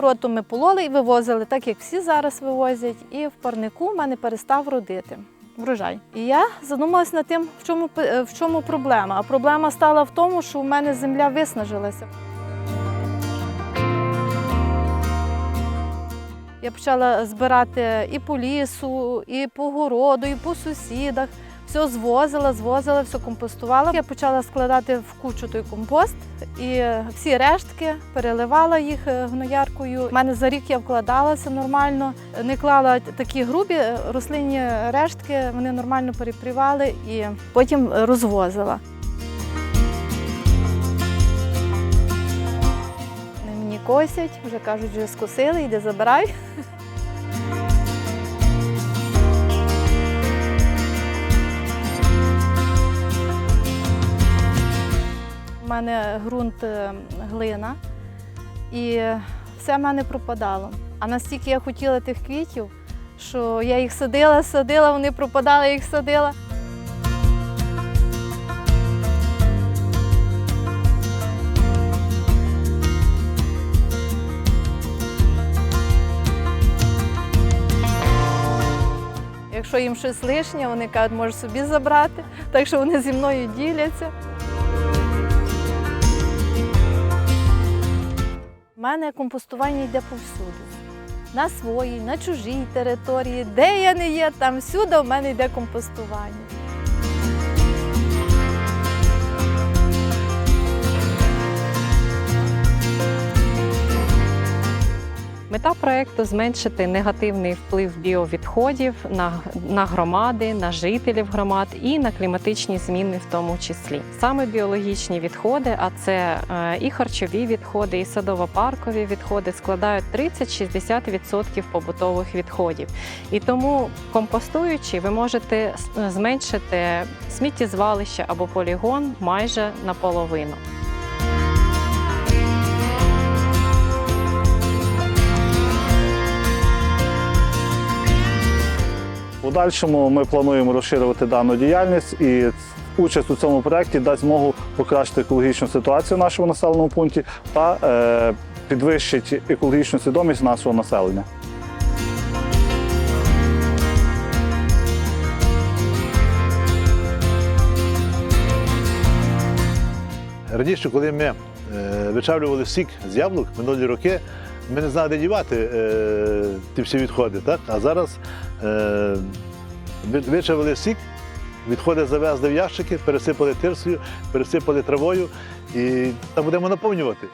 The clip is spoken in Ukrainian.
Роту ми пололи і вивозили, так як всі зараз вивозять. І в парнику в мене перестав родити врожай. І я задумалась над тим, в чому, в чому проблема. А проблема стала в тому, що в мене земля виснажилася. Я почала збирати і по лісу, і по городу, і по сусідах. Все звозила, звозила, все компостувала. Я почала складати в кучу той компост і всі рештки переливала їх е, гнояркою. У мене за рік я вкладалася нормально, не клала такі грубі рослинні рештки, вони нормально перепрівали і потім розвозила. Мені косять, вже кажуть, вже скосили, йди забирай. мене ґрунт е, глина, і все в мене пропадало. А настільки я хотіла тих квітів, що я їх садила, садила, вони пропадали, я їх садила. Якщо їм щось лишнє, вони кажуть, можеш собі забрати, так що вони зі мною діляться. Мене компостування йде повсюди. На своїй, на чужій території, де я не є, там всюди в мене йде компостування. Мета проекту зменшити негативний вплив біовідходів на, на громади, на жителів громад і на кліматичні зміни, в тому числі. Саме біологічні відходи, а це е, і харчові відходи, і садово-паркові відходи складають 30-60% побутових відходів. І тому, компостуючи, ви можете зменшити сміттєзвалище або полігон майже наполовину. Подальшому ми плануємо розширювати дану діяльність і участь у цьому проєкті дасть змогу покращити екологічну ситуацію в нашому населеному пункті та е, підвищить екологічну свідомість нашого населення. Раніше, коли ми е, вичавлювали сік з яблук минулі роки, ми не знали, де дівати е, ті всі відходи. Так? А зараз вичавили сік, відходи завезли в ящики, пересипали тирсою, пересипали травою і там будемо наповнювати.